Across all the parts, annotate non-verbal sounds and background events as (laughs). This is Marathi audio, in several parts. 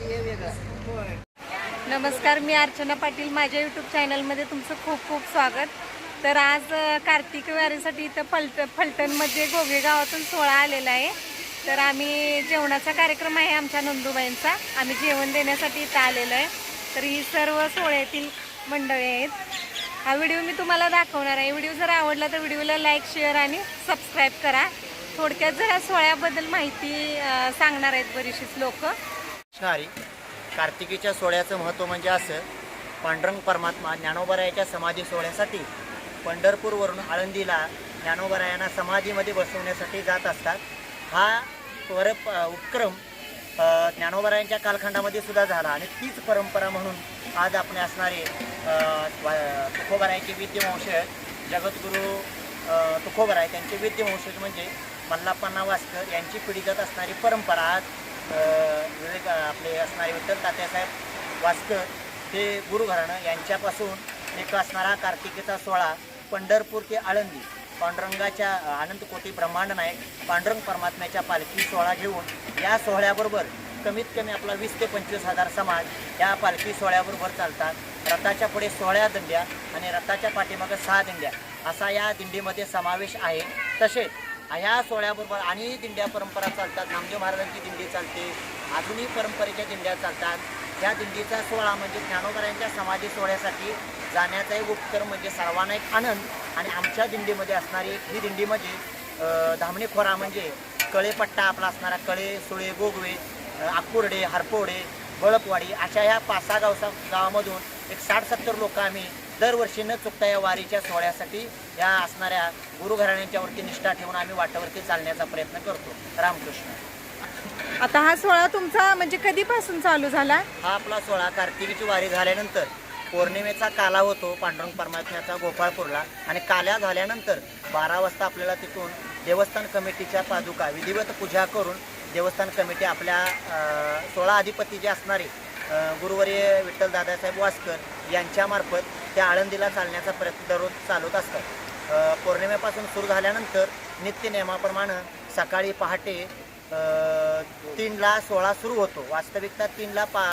हे वेगळं नमस्कार मी अर्चना पाटील. माझ्या यूट्यूब चॅनलमध्ये तुमचं खूप खूप स्वागत. तर आज कार्तिक वारीसाठी इथं फलट फलटणमध्ये गोगे गावातून सोहळा आलेला आहे. तर आम्ही जेवणाचा कार्यक्रम आहे आमच्या नंदूबाईंचा. आम्ही जेवण देण्यासाठी इथं आलेलो आहे. तर ही सर्व सोहळ्यातील मंडळी आहेत. हा व्हिडिओ मी तुम्हाला दाखवणार आहे. व्हिडिओ जर आवडला तर व्हिडिओला लाईक शेअर आणि सबस्क्राईब करा. थोडक्यात जरा सोहळ्याबद्दल माहिती सांगणार आहेत बरीचशीच लोकं. असणारी कार्तिकीच्या सोहळ्याचं महत्त्व म्हणजे असं पांडुरंग परमात्मा ज्ञानोबरायाच्या समाधी सोहळ्यासाठी पंढरपूरवरून आळंदीला ज्ञानोबरायांना समाधीमध्ये बसवण्यासाठी जात असतात. हा पर उपक्रम ज्ञानोबरायांच्या कालखंडामध्ये सुद्धा झाला आणि तीच परंपरा म्हणून आज आपण असणारे तुकोबरायचे विद्यवंश जगद्गुरू तुकोबराय त्यांचे विद्यवंशज म्हणजे मल्लाप्पा वास्कर यांची पिढीगत असणारी परंपरा आज विवेक आपले असणारे विठ्ठल तात्यासाहेब वास्कर हे गुरुघराणं यांच्यापासून एक असणारा कार्तिकीचा सोहळा पंढरपूर ते आळंदी. पांडुरंगाच्या आनंदकोटी ब्रह्मांड नायक पांडुरंग परमात्म्याच्या पालखी सोहळा घेऊन या सोहळ्याबरोबर कमीत कमी आपला वीस ते पंचवीस हजार समाज या पालखी सोहळ्याबरोबर चालतात. रथाच्या पुढे सोळ्या दिंड्या आणि रथाच्या पाठीमागं सहा दिंड्या. असा या दिंडीमध्ये समावेश आहे. तसेच ह्या सोहळ्याबरोबर आणि दिंड्या परंपरा चालतात नामदेव महाराजांची दिंडी चालते अजूनही परंपरेच्या दिंड्या चालतात. या दिंडीचा सोहळा म्हणजे ज्ञानोबरांच्या समाधी सोहळ्यासाठी जाण्याचा एक उपक्रम म्हणजे सर्वांना एक आनंद आणि आमच्या दिंडीमध्ये असणारी ही दिंडी म्हणजे धामणी खोरा म्हणजे कळेपट्टा आपला असणारा कळे सुळे गोगवे आकुर्डे हरपोडे बळपवाडी अशा ह्या पाच सहा गावसा गावामधून एक साठ सत्तर लोक आम्ही दरवर्षी न चुकता या वारीच्या सोहळ्यासाठी या असणाऱ्या गुरुघराण्यांच्या वरती निष्ठा ठेवून आम्ही वाटावरती चालण्याचा प्रयत्न करतो. रामकृष्ण. आता हा सोहळा तुमचा म्हणजे कधीपासून चालू झाला? हा आपला सोहळा कार्तिकीची वारी झाल्यानंतर पौर्णिमेचा काला होतो पांडुरंग परमात्म्याचा गोपाळपूरला आणि काल्या झाल्यानंतर बारा वाजता आपल्याला तिथून देवस्थान कमिटीच्या पादुका विधिवत पूजा करून देवस्थान कमिटी आपल्या सोळा अधिपती जे असणारे गुरुवर्य विठ्ठल दादासाहेब वासकर यांच्यामार्फत त्या आळंदीला चालण्याचा प्रयत्न दररोज चालवत असतात. पौर्णिमेपासून सुरू झाल्यानंतर नित्य नियमाप्रमाणे सकाळी पहाटे तीनला सोळा सुरू होतो. वास्तविकता तीनला पा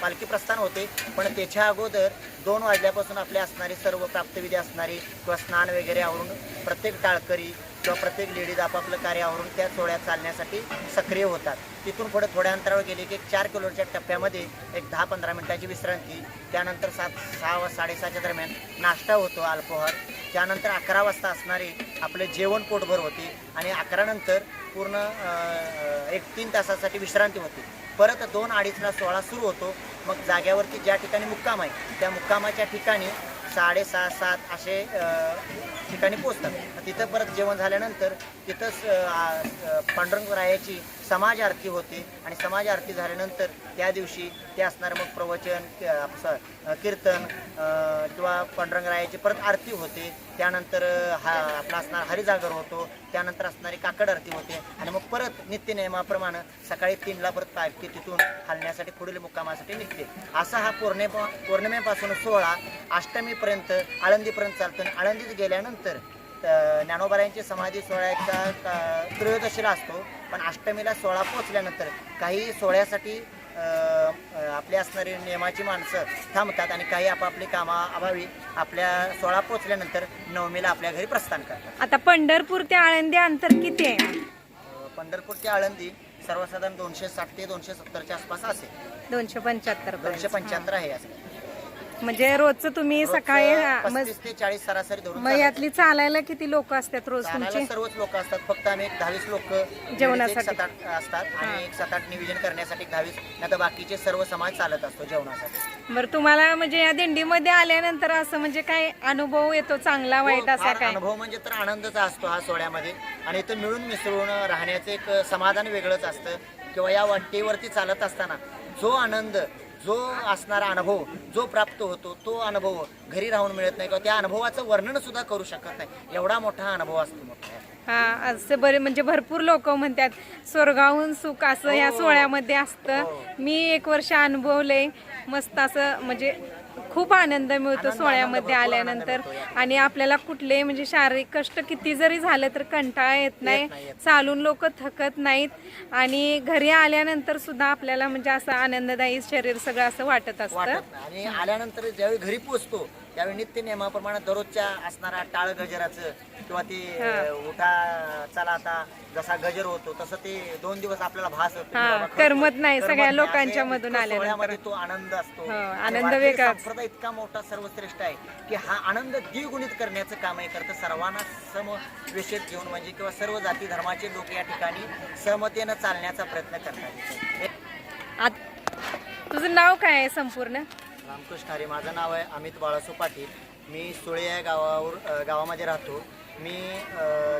पालखी प्रस्थान होते. पण त्याच्या अगोदर दोन वाजल्यापासून आपले असणारी सर्व प्राप्तविधी असणारी किंवा स्नान वगैरे आवरून प्रत्येक टाळकरी किंवा प्रत्येक लेडीज आपापलं कार्य आवरून त्या सोहळ्यात चालण्यासाठी सक्रिय होतात. तिथून पुढे थोड्या अंतरावर गेले की एक चार किलोच्या टप्प्यामध्ये एक दहा पंधरा मिनिटाची विश्रांती त्यानंतर सात सहा वा साडेसहाच्या दरम्यान नाश्ता होतो अल्कोहोल. त्यानंतर अकरा वाजता असणारे आपले जेवण पोटभर होते आणि अकरानंतर पूर्ण एक तीन तासासाठी विश्रांती होती. परत दोन अडीचला सोहळा सुरू होतो. मग जाग्यावरती ज्या ठिकाणी मुक्काम आहे त्या मुक्कामाच्या ठिकाणी साडेसहा सात असे ठिकाणी पोचतात तिथं परत जेवण झाल्यानंतर तिथंच पांडुरंग रायाची समाज आरती होते आणि समाज आरती झाल्यानंतर त्या दिवशी ते असणारं मग प्रवचन आप- स- कीर्तन किंवा पांडुरंगरायाची परत आरती होते. त्यानंतर हा आपला असणार हरिजागर होतो. त्यानंतर असणारी काकड आरती होते. आणि मग परत नित्य नियमाप्रमाणे सकाळी तीनला परत पालखी तिथून हलण्यासाठी पुढील मुक्कामासाठी निघते. असा हा पौर्णिमा पौर्णिमेपासून सोहळा अष्टमीपर्यंत आळंदीपर्यंत चालतो. आणि आळंदीत गेल्यानंतर ज्ञानोबारायांची समाधी सोहळ्याचा त्रयोदशीला असतो. पण अष्टमीला सोहळा पोचल्यानंतर काही सोहळ्यासाठी आपले असणारी नियमाची माणसं थांबतात आणि काही आपापली कामाअभावी आपल्या सोहळा पोचल्यानंतर नवमीला आपल्या घरी प्रस्थान करतात. आता पंढरपूर ते आळंदी अंतर किती आहे? पंढरपूर ते आळंदी सर्वसाधारण दोनशे साठ ते दोनशे सत्तरच्या आसपास असेल. दोनशे पंच्याहत्तर दोनशे पंच्याहत्तर आहे असं. म्हणजे रोजचं तुम्ही सकाळी हा, मग पस्तीस ते चाळीस सरासरी धरून मग चालायचं. यातली चालायला किती लोक असतात रोज चालायला तुमची? सर्वच लोक असतात. फक्त आम्ही एक दहावीस लोक जेवणासाठी. सात आठ असतात. आणि एक सात आठ नियोजन करण्यासाठी दहावीस नाही तर बाकीचे सर्व समाज चालत असतो जेवणासाठी. बरं तुम्हाला म्हणजे या दिंडीमध्ये आल्यानंतर असं म्हणजे काय अनुभव येतो चांगला वाईट हो, असा फार काय? अनुभव म्हणजे तर आनंदचा असतो हा सोहळ्यामध्ये. आणि इथं मिळून मिसळून राहण्याचं एक समाधान वेगळंच असतं. किंवा या वाटेवरती चालत असताना जो आनंद जो असणारा अनुभव जो प्राप्त होतो तो अनुभव घरी राहून मिळत नाही किंवा त्या अनुभवाचं वर्णन सुद्धा करू शकत नाही एवढा मोठा अनुभव असतो मोठा हा असे बरे म्हणजे भरपूर लोक म्हणतात स्वर्गाहून सुख असं ह्या हो. सोहळ्यामध्ये असतं हो. मी एक वर्ष अनुभवलंय मस्त असं म्हणजे खूप आनंद मिळतो सोहळ्यामध्ये आल्यानंतर. आणि आपल्याला कुठले म्हणजे शारीरिक कष्ट किती जरी झालं तर कंटाळा येत नाही. चालून लोक थकत नाहीत. आणि घरी आल्यानंतर सुद्धा आपल्याला म्हणजे असं आनंददायी शरीर सगळं असं वाटत असतं. वाटत. आणि आल्यानंतर ज्यावेळी घरी पोहोचतो त्यावेळी नित्य नियमाप्रमाणे दररोजच्या असणारा टाळ गजराचं किंवा ते अं, उठा चला आता जसा गजर होतो तसं ते दोन दिवस आपल्याला भास होतो. हा, करमत नाही, सगळ्या. लोकांच्या मधून आल्यानंतर. तो आनंद असतो. हो, आणि आनंद वारकरी वेगळाच. संप्रदाय इतका मोठा सर्वश्रेष्ठ आहे की हा आनंद द्विगुणित करण्याचं काम आहे करतं. सर्वांना समवेशेत घेऊन म्हणजे किंवा सर्व जाती धर्माचे लोक या ठिकाणी सहमतेनं चालण्याचा प्रयत्न करतात. हे- आत- तुझं नाव काय आहे संपूर्ण? रामकृष्ण हरी माझं नाव आहे अमित बाळासू पाटील. मी सुळे या गावावर गावामध्ये राहतो. मी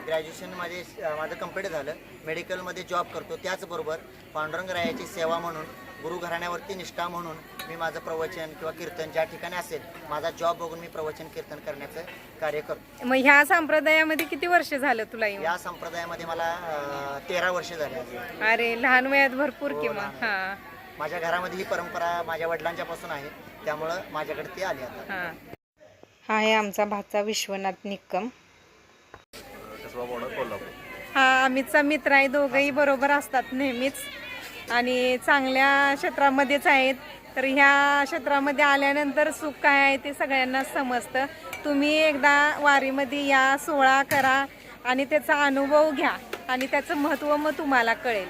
ग्रॅज्युएशनमध्ये माझं कंप्लीट झालं. मेडिकलमध्ये जॉब करतो. त्याचबरोबर पांडुरंग रायाची सेवा म्हणून गुरु घराण्यावरती निष्ठा म्हणून मी माझं प्रवचन किंवा कीर्तन ज्या ठिकाणी असेल माझा जॉब बघून मी प्रवचन कीर्तन करण्याचं कार्य करतो. मग ह्या संप्रदायामध्ये किती वर्ष झालं तुला येऊन? या संप्रदायामध्ये मला अ, तेरा वर्ष झाली. अरे लहान वयात भरपूर हो, किंवा. लहान हा. माझ्या घरामध्ये ही परंपरा माझ्या वडिलांच्या पासून आहे. त्यामुळं माझ्याकडे ती आली आता. हा. हा आहे आमचा भाचा विश्वनाथ हा अमितचा मित्र आहे दोघंही बरोबर असतात नेहमीच. आणि चांगल्या क्षेत्रामध्येच आहेत. तर ह्या क्षेत्रामध्ये आल्यानंतर सुख काय आहे ते सगळ्यांना समजतं. तुम्ही एकदा वारीमध्ये या सोहळा करा आणि त्याचा अनुभव घ्या आणि त्याचं महत्त्व मग तुम्हाला कळेल.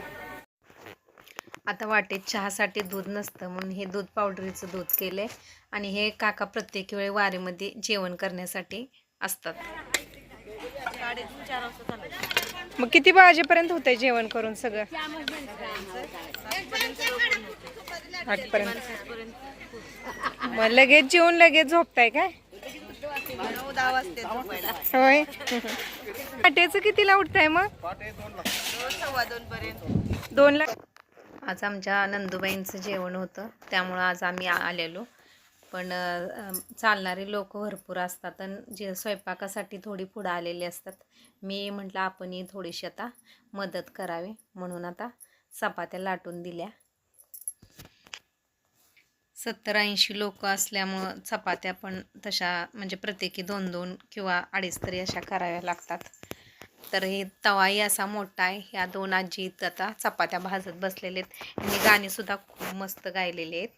आता वाटेत चहासाठी दूध नसतं म्हणून हे दूध पावडरीचं दूध केलंय. आणि हे काका प्रत्येक वेळी वारीमध्ये जेवण करण्यासाठी असतात. मग किती वाजेपर्यंत होतंय जेवण करून सगळं? आठपर्यंत. मग लगेच जेवून लगेच झोपताय काय? होय? पहाटेचं कितीला उठताय मग? दोन ला आज आमच्या नंदुबाईंचं जेवण होतं त्यामुळं आज आम्ही आ- आलेलो. पण चालणारे लोक भरपूर असतात आणि जे स्वयंपाकासाठी थोडी पुढं आलेली असतात. मी म्हटलं आपणही थोडीशी आता मदत करावी म्हणून आता चपात्या लाटून दिल्या. सत्तर ऐंशी लोक असल्यामुळं चपात्या पण तशा म्हणजे प्रत्येकी दोन दोन किंवा अडीच तरी अशा कराव्या लागतात. तर हे तवाही असा मोठा आहे. ह्या दोन आजी इथं आता चपात्या भाजत बसलेले आहेत. आणि गाणीसुद्धा खूप मस्त गायलेले आहेत.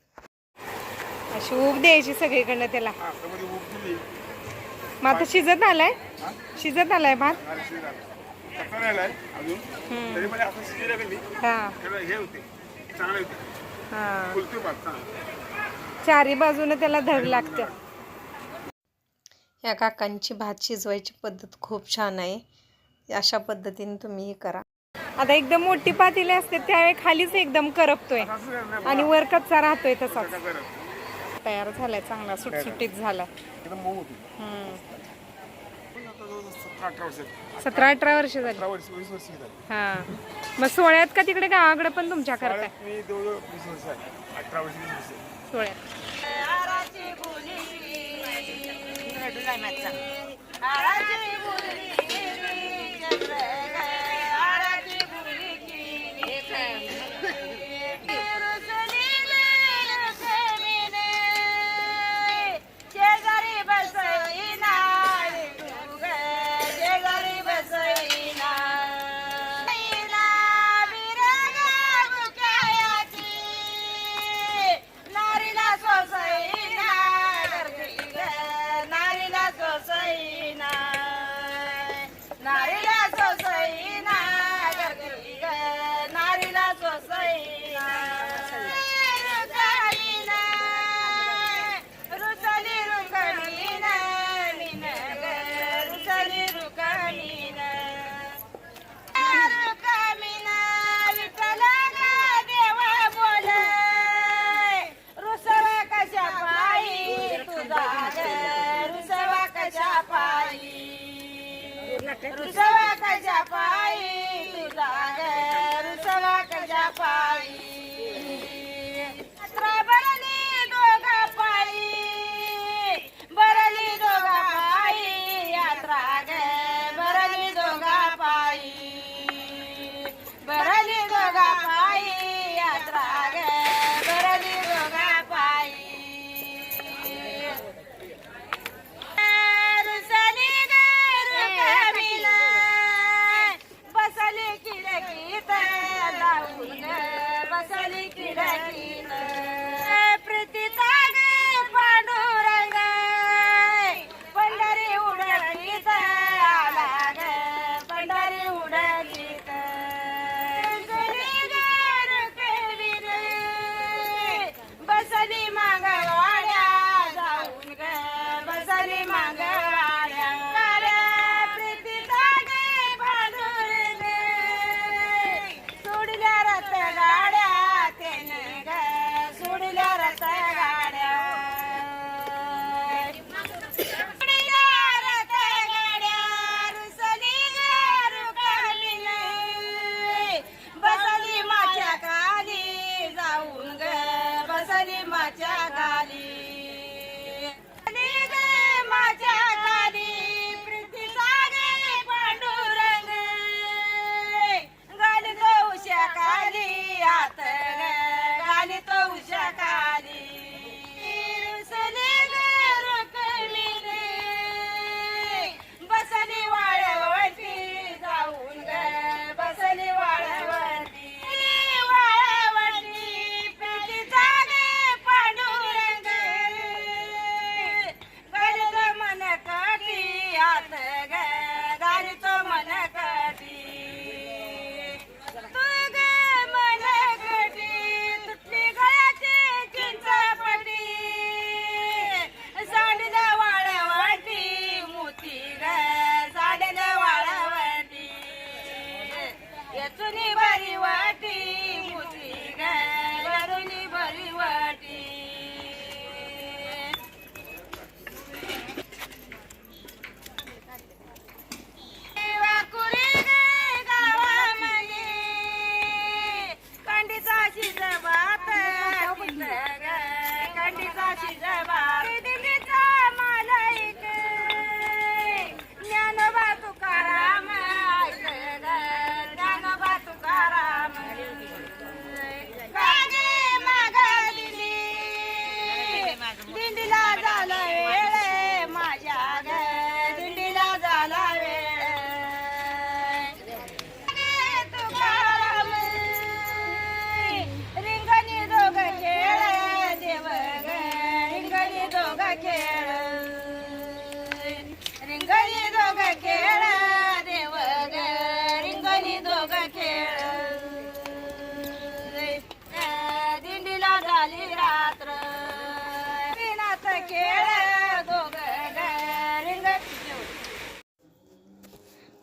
अशी ऊब द्यायची सगळीकडनं त्याला. मग आता शिजत आलाय? शिजत आलाय भात? हा हे. हा चारी बाजूने त्याला धग लागते या काकांची भात शिजवायची पद्धत खूप छान आहे. अशा पद्धतीने तुम्ही हे करा. आता एकदम मोठी पातेली असते त्यावेळी खालीच एकदम करपतोय. आणि वर कच्चा राहतोय तसाच. तयार झालाय चांगला सुटसुटीत झाला एकदम मऊ होती. हम्म. सतरा अठरा वर्ष झाली. अठरा वर्ष वीस वर्ष झाली. हा. मग सोहळ्यात का तिकडे गावाकडे पण तुमच्या करताय? मी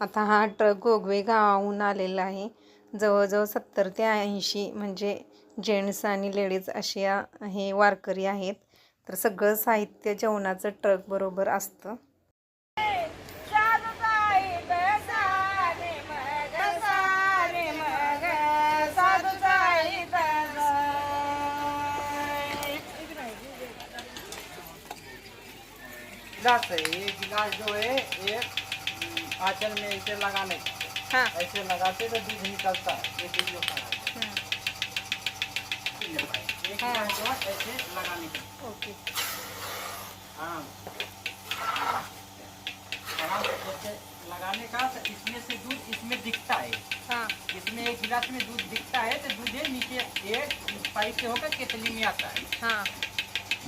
आता हा ट्रक गोगवे गावाहून आलेला आहे. जवळजवळ सत्तर ते ऐंशी म्हणजे जेंट्स आणि लेडीज असे हे वारकरी आहेत. तर सगळं साहित्य जेवणाचं ट्रक बरोबर असतं. साधू एक आंचल में ऐसे लगाने। का। ऐसे लगाते तो दूध निकलता। है ये दूध जो खाना है। ये गिलास जो है ऐसे लगाने का। ओके। हाँ। लगाने का तो इसमें से दूध इसमें दिखता है। हाँ। इसमें एक गिलास में दूध दिखता है तो दूध ये नीचे ये पाइप से होकर केतली में आता है। हाँ।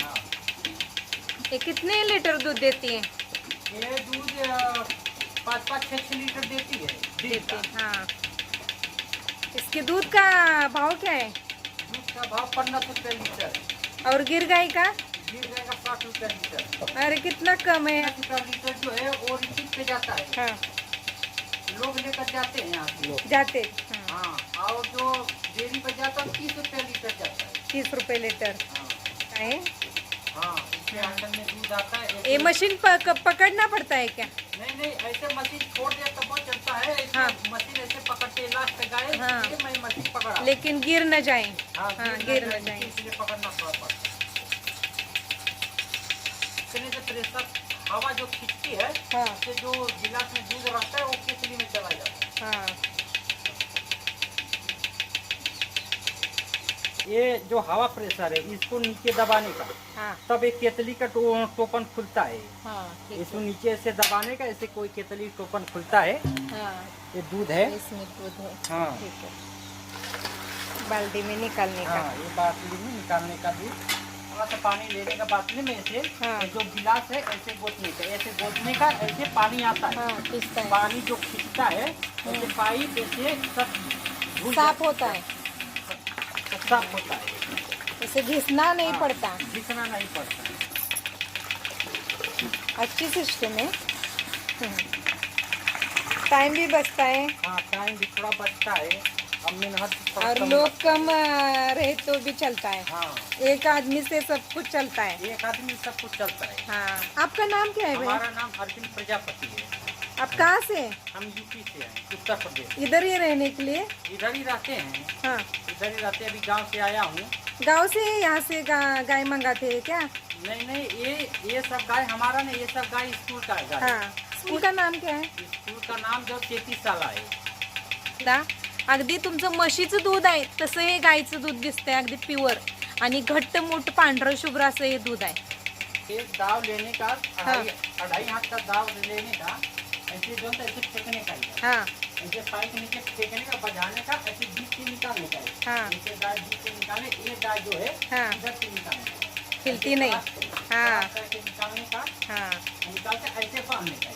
हाँ। ये कितने लीटर दूध देती है? ये दूध पाँच पाँच छः छः लीटर देती है देती हाँ इसके दूध का भाव क्या है? दूध का भाव पंद्रह रुपये लीटर। और गिर गाय का? गिर जाएगा साठ रुपये लीटर। अरे कितना कम है? लीटर जो है वो रिसीट पे जाता है। हाँ। लोग लेकर जाते हैं यहाँ लोग जाते हाँ। हाँ और जो डेयरी पे जाता है तीस रुपये लीटर जाता है। तीस रुपए लीटर। हाँ। है ये मशीन पक, पकड़ना पड़ता है क्या? नहीं नहीं ऐसे मशीन छोड़ दिया तब वो चलता है हाँ। मशीन ऐसे पकड़ते लास्ट पे गए हाँ। मैं मशीन पकड़ा। लेकिन गिर न जाए। हाँ हाँ, गिर न जाए। इसलिए पकड़ना पड़ता है से प्रेशर हवा जो खींचती है हाँ। जो गिलास में दूध रहता है वो केतली में चला जाता है। हाँ। ये जो हवा प्रेशर है इसको नीचे दबाने का। हाँ। तब एक केतली का टो, टोपन खुलता है। हाँ इसको नीचे से दबाने का ऐसे कोई केतली टोपन खुलता है। हाँ। ये दूध है। इसमें दूध है। हाँ। ठीक है। बाल्टी में निकालने का। हाँ ये बाटली में निकालने का दूध थोड़ा सा पानी लेने का बाटली में ऐसे हाँ। जो गिलास है ऐसे गोतने का ऐसे गोतने का ऐसे पानी आता है। हाँ है। पानी जो खींचता है ऐसे पाइप ऐसे सब साफ़ होता है। है, साफ़ होता है इसे घिसना नहीं हाँ। पड़ता। दिखना नहीं पड़ता। अच्छी सिस्टम है। टाइम भी बचता है। हाँ टाइम भी थोड़ा बचता है। और लोग कम रहे तो भी चलता है। हाँ। एक आदमी से सब कुछ चलता है। एक आदमी सब कुछ चलता है। हाँ। आपका नाम क्या है भाई हमारा नाम अर्जुन प्रजापति है। आप कहाँ से? हम यूपी से हैं उत्तर प्रदेश। इधर ही रहने के लिए? इधर ही रहते हैं। हाँ। इधर ही रहते अभी गांव से आया हूँ। गांव से यहाँ से गा, गाय मंगाते हैं क्या? नहीं नहीं ये ये सब गाय हमारा नहीं ये सब गाय स्कूल का है गाय। हाँ स्कूल का नाम क्या है? स्कूल का नाम जो साल है। दा अगदी तुमचं म्हशीचं दूध आहे तसं हे गाईचं दूध दिसतंय अगदी प्युअर आणि घट्ट मोठ पांढरं शुभ्र असं हे दूध आहे. एक दाव लेने का अढ़ाई अढ़ाई हाथ का दाव लेने का ऐसे जो है ऐसे फेंकने का ही है। हा. ऐसे पाई के नीचे फेंकने का बजाने का ऐसे बीच से निकालने का है। हाँ। बीच से निकाले ये जो है हाँ। इधर से निकालने का हिलती नहीं। हाँ। ऐसे निकालने का हा। निकाल के ऐसे बांधने का है।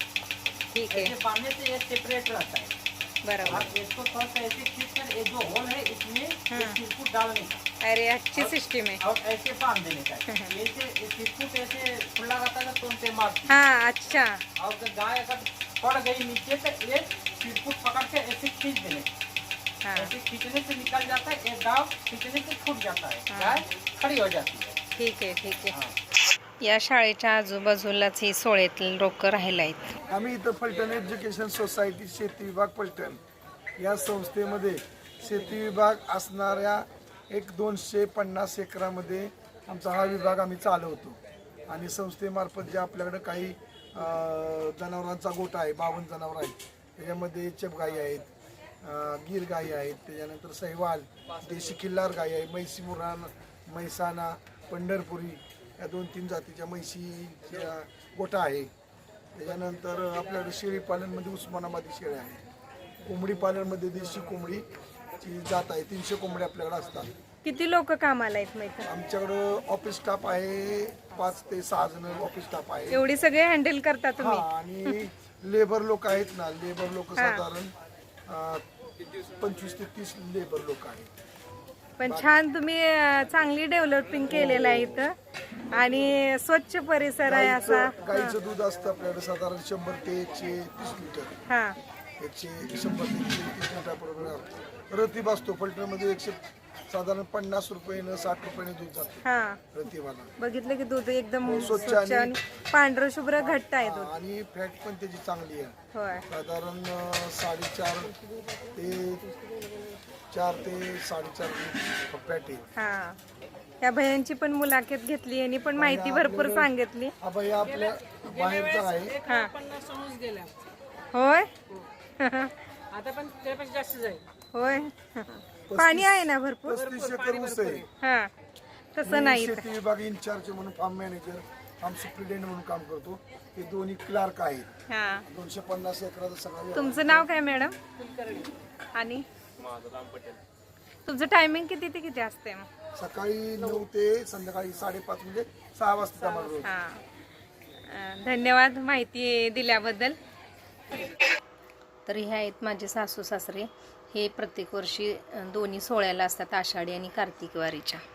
ठीक आहे ऐसे बांधने से ये सेपरेट रहता है। बरोबर। आप इसको थोड़ा सा ऐसे खींच कर ये जो होल है इसमें चिरकुट डालने का। अरे अच्छी सिस्टीम आहे और ऐसे बाँध देने का है। ये चिरकुट ऐसे खुला रहता है तो उनसे हा। अच्छा। और गाय अगर पड़ गई नीचे तो ये चिरकुट के ऐसे खींच देने। हा. ऐसे खींचने से निकल जाता है ये दाव खींचने से छूट जाता है. गाय खड़ी हो जाती. है ठीक आहे ठीक आहे. हाँ। या शाळेच्या आजूबाजूलाच हे सोळेतील लोक राहिला आहेत. आम्ही इथं फलटण एज्युकेशन सोसायटी शेती विभाग फलटण या संस्थेमध्ये शेती विभाग असणाऱ्या एक दोनशे पन्नास एकरामध्ये आमचा हा विभाग आम्ही चालवतो. आणि संस्थेमार्फत जे आपल्याकडे काही अं, जनावरांचा गोठा आहे बावन्न जनावर आहेत त्याच्यामध्ये चप गाई आहेत गीर गाई आहेत त्याच्यानंतर सैवाल देशी किल्लार गाई आहे म्हैसी मुरान म्हैसाणा पंढरपुरी या दोन तीन जातीच्या म्हैशीच्या गोठा आहे. त्याच्यानंतर आपल्याकडे शेळी पालनमध्ये उस्मानाबादी शेळ्या आहे कोंबडी पालनमध्ये देशी कोंबडीची जात आहे तीनशे कोंबड्या आपल्याकडे असतात. किती लोक कामाला आहेत माहिती आमच्याकडं ऑफिस स्टाफ आहे पाच ते सहा जण ऑफिस स्टाफ आहे. एवढी सगळे हँडल करता हा तुम्ही आणि लेबर लोक आहेत ना लेबर लोक साधारण पंचवीस ते तीस लेबर लोक आहेत. पण छान तुम्ही अं, चांगली डेव्हलपिंग केलेलं आहे इथं. आणि स्वच्छ परिसर आहे असा. गाईचं गाईचं दूध असतं आपल्याकडे साधारण शंभर ते एकशे तीस लिटर. हा. एकशे शंभर ते एकशे तीस लिटरपर्यंत रतीब असतो फल्टरमध्ये एकशे साधारण पन्नास रुपयानं साठ रुपयाने दूध जातं हा. रतीबाला बघितलं की दूध एकदम स्वच्छ स्वच्छ आणि- आणि पांढरं शुभ्र घट्ट आहे दूध. आणि फॅट पण त्याची चांगली आहे. होय. साधारण अं, साडेचार ते चार ते साडेचार फॅट आहे. हा. या भयांची पण मुलाखत घेतली यांनी पण माहिती भरपूर सांगितली. हा बाई आपल्या बाहेरचा आहे. हा. होय? (laughs) आता पण त्यापेक्षा जास्त जाईल. होय? (laughs) पाणी आहे ना भरपूर? पस्तीस एकर ऊस आहे. हा तसं मी नाही शेती विभाग इन्चार्ज म्हणून फार्म मॅनेजर फार्म सुप्रिटेंडेंट म्हणून काम करतो. हे दोन्ही क्लार्क आहेत. हा. दोनशे पन्नास एकराचा सगळा व्यवहार. तुमचं नाव काय मॅडम? आणि? तुमचं टायमिंग किती ते किती असते मग? सकाळी नऊ ते संध्याकाळी साडेपाच म्हणजे सहा वाजता आम्हाला रोज. हा. अं, धन्यवाद माहिती दिल्याबद्दल. तर हे आहेत माझे सासू सासरे. हे प्रत्येक वर्षी दोन्ही सोहळ्याला असतात आषाढी आणि कार्तिक वारीच्या.